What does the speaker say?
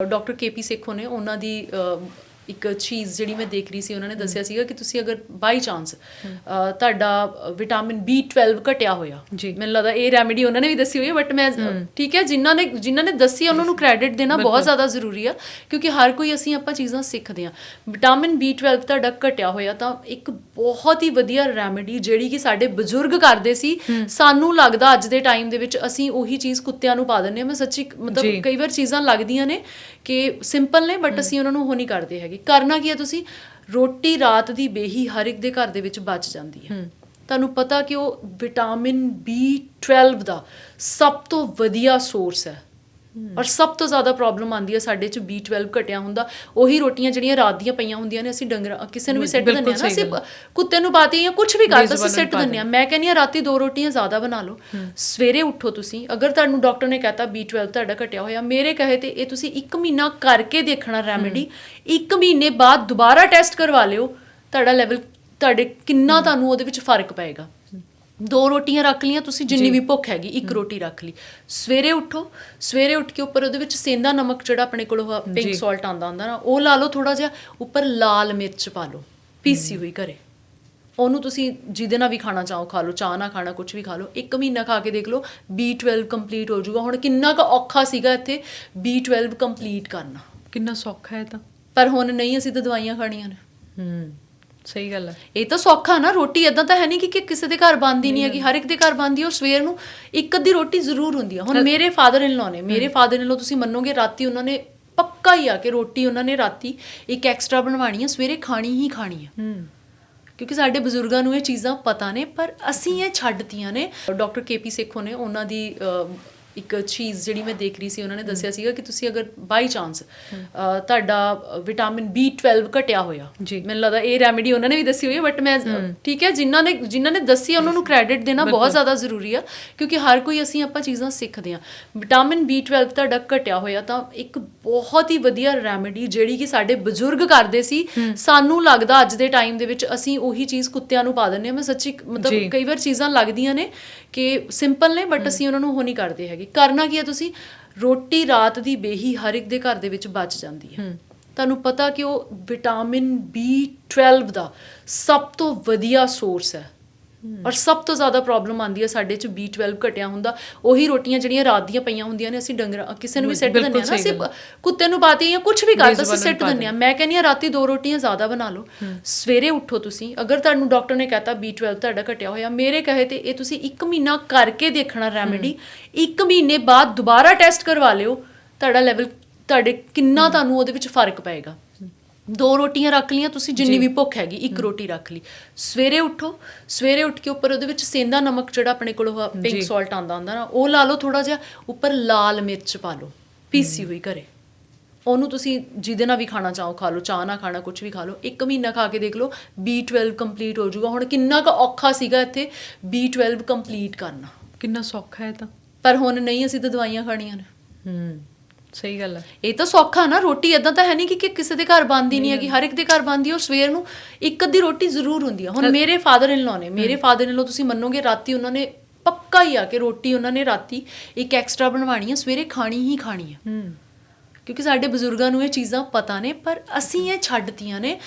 Doctor KP Sekhon ਨੇ ਉਹਨਾਂ ਦੀ ਇੱਕ ਚੀਜ਼ ਜਿਹੜੀ ਮੈਂ ਦੇਖ ਰਹੀ ਸੀ ਉਹਨਾਂ ਨੇ ਦੱਸਿਆ ਸੀਗਾ ਕਿ ਤੁਸੀਂ ਅਗਰ ਬਾਈ ਚਾਂਸ ਤੁਹਾਡਾ ਵਿਟਾਮਿਨ B12 ਘਟਿਆ ਹੋਇਆ। ਮੈਨੂੰ ਲੱਗਦਾ ਇਹ ਰੈਮੇਡੀ ਉਹਨਾਂ ਨੇ ਵੀ ਦੱਸੀ ਹੋਈ ਹੈ ਬਟ ਮੈਂ ਠੀਕ ਹੈ ਜਿਨ੍ਹਾਂ ਨੇ ਜਿਨ੍ਹਾਂ ਨੇ ਦੱਸੀ ਉਹਨਾਂ ਨੂੰ ਕ੍ਰੈਡਿਟ ਦੇਣਾ ਬਹੁਤ ਜ਼ਿਆਦਾ ਜ਼ਰੂਰੀ ਆ ਕਿਉਂਕਿ ਹਰ ਕੋਈ ਅਸੀਂ ਆਪਾਂ ਚੀਜ਼ਾਂ ਸਿੱਖਦੇ ਆ। ਵਿਟਾਮਿਨ B12 ਤੁਹਾਡਾ ਘਟਿਆ ਹੋਇਆ ਤਾਂ ਇੱਕ ਬਹੁਤ ਹੀ ਵਧੀਆ ਰੈਮੇਡੀ ਜਿਹੜੀ ਕਿ ਸਾਡੇ ਬਜ਼ੁਰਗ ਕਰਦੇ ਸੀ ਸਾਨੂੰ ਲੱਗਦਾ ਅੱਜ ਦੇ ਟਾਈਮ ਦੇ ਵਿੱਚ ਅਸੀਂ ਉਹੀ ਚੀਜ਼ ਕੁੱਤਿਆਂ ਨੂੰ ਪਾ ਦਿੰਦੇ ਆ ਮੈਂ ਸੱਚੀ। ਮਤਲਬ ਕਈ ਵਾਰ ਚੀਜ਼ਾਂ ਲੱਗਦੀਆਂ ਨੇ ਕਿ ਸਿੰਪਲ ਨੇ ਬਟ ਅਸੀਂ ਉਹਨਾਂ ਨੂੰ ਉਹ ਨਹੀਂ ਕਰਦੇ ਹੈਗੇ। ਕਰਨਾ ਕੀ ਹੈ ਤੁਸੀਂ? ਰੋਟੀ ਰਾਤ ਦੀ ਬੇਹੀ ਹਰ ਇੱਕ ਦੇ ਘਰ ਦੇ ਵਿੱਚ ਬਚ ਜਾਂਦੀ ਹੈ। ਤੁਹਾਨੂੰ ਪਤਾ ਕਿ ਉਹ ਵਿਟਾਮਿਨ B12 ਦਾ ਸਭ ਤੋਂ ਵਧੀਆ ਸੋਰਸ ਹੈ। ਔਰ ਸਭ ਤੋਂ ਜ਼ਿਆਦਾ ਪ੍ਰੋਬਲਮ ਆਉਂਦੀ ਹੈ ਸਾਡੇ ਚ B12 ਘਟਿਆ ਹੁੰਦਾ। ਉਹੀ ਰੋਟੀਆਂ ਜਿਹੜੀਆਂ ਰਾਤ ਦੀਆਂ ਪਈਆਂ ਹੁੰਦੀਆਂ ਨੇ ਅਸੀਂ ਡੰਗਰ ਕਿਸੇ ਨੂੰ ਵੀ ਸੈੱਟ ਦਿੰਦੇ ਆ ਨਾ ਅਸੀਂ। ਕੁੱਤੇ ਨੂੰ ਪਾਤੀ ਜਾਂ ਕੁਝ ਵੀ ਕਰਤਾ ਅਸੀਂ ਸੈੱਟ ਦਿੰਦੇ ਆ ਮੈਂ ਕਹਿੰਦੀ ਆ ਰਾਤੀ ਦੋ ਰੋਟੀਆਂ ਜ਼ਿਆਦਾ ਬਣਾ ਲਓ। ਸਵੇਰੇ ਉੱਠੋ ਤੁਸੀਂ। ਅਗਰ ਤੁਹਾਨੂੰ ਡਾਕਟਰ ਨੇ ਕਹਤਾ B12 ਤੁਹਾਡਾ ਘਟਿਆ ਹੋਇਆ ਮੇਰੇ ਕਹੇ ਤੇ ਇਹ ਤੁਸੀਂ 1 ਮਹੀਨਾ ਕਰਕੇ ਦੇਖਣਾ ਰੈਮੇਡੀ 1 ਮਹੀਨੇ ਬਾਅਦ ਦੁਬਾਰਾ ਟੈਸਟ ਕਰਵਾ ਲਿਓ ਤੁਹਾਡਾ ਲੈਵਲ ਤੁਹਾਡੇ ਕਿੰਨਾ ਤੁਹਾਨੂੰ ਉਹਦੇ ਵਿੱਚ ਫ਼ਰਕ ਪਏਗਾ। ਦੋ ਰੋਟੀਆਂ ਰੱਖ ਲੀਆਂ ਤੁਸੀਂ ਜਿੰਨੀ ਵੀ ਭੁੱਖ ਹੈਗੀ ਇੱਕ ਰੋਟੀ ਰੱਖ ਲਈ। ਸਵੇਰੇ ਉੱਠੋ ਸਵੇਰੇ ਉੱਠ ਕੇ ਉੱਪਰ ਉਹਦੇ ਵਿੱਚ ਸੇਂਦਾ ਨਮਕ ਜਿਹੜਾ ਆਪਣੇ ਕੋਲ ਪਿੰਕ ਜੀ। ਸਾਲਟ ਆਂਦਾ ਹੁੰਦਾ ਨਾ ਉਹ ਲਾ ਲਓ ਥੋੜਾ ਜਿਹਾ ਉੱਪਰ ਲਾਲ ਮਿਰਚ ਪਾ ਲਓ ਪੀਸੀ ਹੋਈ ਘਰੇ। ਉਹਨੂੰ ਤੁਸੀਂ ਜਿਹਦੇ ਨਾਲ ਵੀ ਖਾਣਾ ਚਾਹੋ ਖਾ ਲਓ ਚਾਹ ਨਾਲ ਖਾਣਾ ਕੁਝ ਵੀ ਖਾ ਲਓ ਇੱਕ ਮਹੀਨਾ ਖਾ ਕੇ ਦੇਖ ਲਓ B12 ਕੰਪਲੀਟ ਹੋ ਜਾਊਗਾ। ਹੁਣ ਕਿੰਨਾ ਕੁ ਔਖਾ ਸੀਗਾ ਇੱਥੇ B12 ਕੰਪਲੀਟ ਕਰਨਾ। ਕਿੰਨਾ ਸੌਖਾ ਹੈ ਤਾਂ। ਪਰ ਹੁਣ ਨਹੀਂ ਅਸੀਂ ਤਾਂ ਦਵਾਈਆਂ ਖਾਣੀਆਂ ਨੇ। ਹੂੰ। ਸਹੀ ਗੱਲ ਹੈ। ਇਹ ਤਾਂ ਸੌਖਾ ਨਾ ਰੋਟੀ ਇਦਾਂ ਤਾਂ ਹੈ ਨਹੀਂ ਕਿ ਕਿ ਕਿਸੇ ਦੇ ਘਰ ਬਣਦੀ ਨਹੀਂ ਹੈਗੀ ਹਰ ਇੱਕ ਦੇ ਘਰ ਬਣਦੀ ਹੈ ਸਵੇਰ ਨੂੰ ਇੱਕ ਅੱਧੀ ਰੋਟੀ ਜ਼ਰੂਰ ਹੁੰਦੀ ਆ ਹੁਣ ਮੇਰੇ ਫਾਦਰ ਇਨ ਲਾ ਨੇ ਮੇਰੇ ਫਾਦਰ ਇਨ ਲਾ ਤੁਸੀਂ ਮੰਨੋਗੇ ਰਾਤੀ ਉਹਨਾਂ ਨੇ ਪੱਕਾ ਹੀ ਆ ਕਿ ਰੋਟੀ ਉਹਨਾਂ ਨੇ ਰਾਤੀ ਇੱਕ ਐਕਸਟਰਾ ਬਣਵਾਣੀ ਹੈ ਸਵੇਰੇ ਖਾਣੀ ਹੀ ਖਾਣੀ ਹੈ। ਹੂੰ। ਕਿਉਂਕਿ ਸਾਡੇ ਬਜ਼ੁਰਗਾਂ ਨੂੰ ਇਹ ਚੀਜ਼ਾਂ ਪਤਾ ਨੇ ਪਰ ਅਸੀਂ ਇਹ ਛੱਡਤੀਆਂ ਨੇ। ਡਾਕਟਰ ਕੇਪੀ ਸੇਖੋ ਨੇ ਉਹਨਾਂ ਦੀ ਇੱਕ ਚੀਜ਼ ਜਿਹੜੀ ਮੈਂ ਦੇਖ ਰਹੀ ਸੀ ਉਹਨਾਂ ਨੇ ਦੱਸਿਆ ਸੀਗਾ ਕਿ ਤੁਸੀਂ ਅਗਰ ਬਾਈ ਚਾਂਸ ਤੁਹਾਡਾ ਵਿਟਾਮਿਨ B12 ਘਟਿਆ ਹੋਇਆ। ਮੈਨੂੰ ਲੱਗਦਾ ਇਹ ਰੈਮੇਡੀ ਉਹਨਾਂ ਨੇ ਵੀ ਦੱਸੀ ਹੋਈ ਹੈ ਬਟ ਮੈਂ ਠੀਕ ਹੈ ਜਿਨ੍ਹਾਂ ਨੇ ਜਿਨ੍ਹਾਂ ਨੇ ਦੱਸੀ ਉਹਨਾਂ ਨੂੰ ਕ੍ਰੈਡਿਟ ਦੇਣਾ ਬਹੁਤ ਜ਼ਿਆਦਾ ਜ਼ਰੂਰੀ ਆ ਕਿਉਂਕਿ ਹਰ ਕੋਈ ਅਸੀਂ ਆਪਾਂ ਚੀਜ਼ਾਂ ਸਿੱਖਦੇ ਆ ਵਿਟਾਮਿਨ B12 ਤੁਹਾਡਾ ਘਟਿਆ ਹੋਇਆ ਤਾਂ ਇੱਕ ਬਹੁਤ ਹੀ ਵਧੀਆ ਰੈਮੇਡੀ ਜਿਹੜੀ ਕਿ ਸਾਡੇ ਬਜ਼ੁਰਗ ਕਰਦੇ ਸੀ ਸਾਨੂੰ ਲੱਗਦਾ ਅੱਜ ਦੇ ਟਾਈਮ ਦੇ ਵਿੱਚ ਅਸੀਂ ਉਹੀ ਚੀਜ਼ ਕੁੱਤਿਆਂ ਨੂੰ ਪਾ ਦਿੰਦੇ ਆ ਮੈਂ ਸੱਚੀ। ਮਤਲਬ ਕਈ ਵਾਰ ਚੀਜ਼ਾਂ ਲੱਗਦੀਆਂ ਨੇ ਕਿ ਸਿੰਪਲ ਨੇ ਬਟ ਅਸੀਂ ਉਹਨਾਂ ਨੂੰ ਉਹ ਨਹੀਂ ਕਰਦੇ ਹੈਗੇ। ਕਰਨਾ ਕੀ ਹੈ ਤੁਸੀਂ? ਰੋਟੀ ਰਾਤ ਦੀ ਬੇਹੀ ਹਰ ਇੱਕ ਦੇ ਘਰ ਦੇ ਵਿੱਚ ਬਚ ਜਾਂਦੀ ਹੈ। ਤੁਹਾਨੂੰ ਪਤਾ ਕਿ ਉਹ ਵਿਟਾਮਿਨ B12 ਦਾ ਸਭ ਤੋਂ ਵਧੀਆ ਸੋਰਸ ਹੈ। ਔਰ ਸਭ ਤੋਂ ਜ਼ਿਆਦਾ ਪ੍ਰੋਬਲਮ ਆਉਂਦੀ ਹੈ ਸਾਡੇ ਚ B12 ਘਟਿਆ ਹੁੰਦਾ। ਉਹੀ ਰੋਟੀਆਂ ਜਿਹੜੀਆਂ ਰਾਤ ਦੀਆਂ ਪਈਆਂ ਹੁੰਦੀਆਂ ਨੇ ਅਸੀਂ ਡੰਗਰ ਕਿਸੇ ਨੂੰ ਵੀ ਸੈੱਟ ਦਿੰਦੇ ਆ ਨਾ ਅਸੀਂ। ਕੁੱਤੇ ਨੂੰ ਪਾਤੀ ਜਾਂ ਕੁਝ ਵੀ ਕਰਤਾ ਅਸੀਂ ਸੈੱਟ ਦਿੰਦੇ ਆ ਮੈਂ ਕਹਿੰਦੀ ਆ ਰਾਤੀ ਦੋ ਰੋਟੀਆਂ ਜ਼ਿਆਦਾ ਬਣਾ ਲਓ। ਸਵੇਰੇ ਉੱਠੋ ਤੁਸੀਂ। ਅਗਰ ਤੁਹਾਨੂੰ ਡਾਕਟਰ ਨੇ ਕਹਤਾ B12 ਤੁਹਾਡਾ ਘਟਿਆ ਹੋਇਆ ਮੇਰੇ ਕਹੇ ਤੇ ਇਹ ਤੁਸੀਂ 1 ਮਹੀਨਾ ਕਰਕੇ ਦੇਖਣਾ ਰੈਮੇਡੀ 1 ਮਹੀਨੇ ਬਾਅਦ ਦੁਬਾਰਾ ਟੈਸਟ ਕਰਵਾ ਲਿਓ ਤੁਹਾਡਾ ਲੈਵਲ ਤੁਹਾਡੇ ਕਿੰਨਾ ਤੁਹਾਨੂੰ ਉਹਦੇ ਵਿੱਚ ਫ਼ਰਕ ਪਏਗਾ। ਦੋ ਰੋਟੀਆਂ ਰੱਖ ਲੀਆਂ ਤੁਸੀਂ ਜਿੰਨੀ ਵੀ ਭੁੱਖ ਹੈਗੀ ਇੱਕ ਰੋਟੀ ਰੱਖ ਲਈ। ਸਵੇਰੇ ਉੱਠੋ ਸਵੇਰੇ ਉੱਠ ਕੇ ਉੱਪਰ ਉਹਦੇ ਵਿੱਚ ਸੇਂਦਾ ਨਮਕ ਜਿਹੜਾ ਆਪਣੇ ਕੋਲ ਪਿੰਕ। ਸਾਲਟ ਆਂਦਾ ਹੁੰਦਾ ਨਾ ਉਹ ਲਾ ਲਓ ਥੋੜਾ ਜਿਹਾ ਉੱਪਰ ਲਾਲ ਮਿਰਚ ਪਾ ਲਓ ਪੀਸੀ ਹੋਈ ਘਰੇ। ਉਹਨੂੰ ਤੁਸੀਂ ਜਿਹਦੇ ਨਾਲ ਵੀ ਖਾਣਾ ਚਾਹੋ ਖਾ ਲਓ ਚਾਹ ਨਾਲ ਖਾਣਾ ਕੁਝ ਵੀ ਖਾ ਲਓ ਇੱਕ ਮਹੀਨਾ ਖਾ ਕੇ ਦੇਖ ਲਓ B12 ਕੰਪਲੀਟ ਹੋ ਜਾਊਗਾ। ਹੁਣ ਕਿੰਨਾ ਕੁ ਔਖਾ ਸੀਗਾ ਇੱਥੇ B12 ਕੰਪਲੀਟ ਕਰਨਾ। ਕਿੰਨਾ ਸੌਖਾ ਹੈ ਤਾਂ। ਪਰ ਹੁਣ ਨਹੀਂ ਅਸੀਂ ਤਾਂ ਦਵਾਈਆਂ ਖਾਣੀਆਂ ਨੇ। ਹੂੰ। ਸਹੀ ਗੱਲ ਹੈ। ਇਹ ਤਾਂ ਸੌਖਾ ਨਾ ਰੋਟੀ ਇਦਾਂ ਤਾਂ ਹੈ ਨਹੀਂ ਕਿ ਕਿ ਕਿਸੇ ਦੇ ਘਰ ਬਣਦੀ ਨਹੀਂ ਹੈਗੀ ਹਰ ਇੱਕ ਦੇ ਘਰ ਬਣਦੀ ਹੈ ਔਰ ਸਵੇਰ ਨੂੰ ਇੱਕ ਅੱਧੀ ਰੋਟੀ ਜ਼ਰੂਰ ਹੁੰਦੀ ਆ ਹੁਣ ਮੇਰੇ ਫਾਦਰ ਇਨ ਲਾ ਨੇ ਮੇਰੇ ਫਾਦਰ ਇਨ ਲਾ ਤੁਸੀਂ ਮੰਨੋਗੇ ਰਾਤੀ ਉਹਨਾਂ ਨੇ ਪੱਕਾ ਹੀ ਆ ਕਿ ਰੋਟੀ ਉਹਨਾਂ ਨੇ ਰਾਤੀ ਇੱਕ ਐਕਸਟਰਾ ਬਣਵਾਣੀ ਹੈ ਸਵੇਰੇ ਖਾਣੀ ਹੀ ਖਾਣੀ ਹੈ। ਹੂੰ। ਕਿਉਂਕਿ ਸਾਡੇ ਬਜ਼ੁਰਗਾਂ ਨੂੰ ਇਹ ਚੀਜ਼ਾਂ ਪਤਾ ਨੇ ਪਰ ਅਸੀਂ ਇਹ ਛੱਡਤੀਆਂ ਨੇ।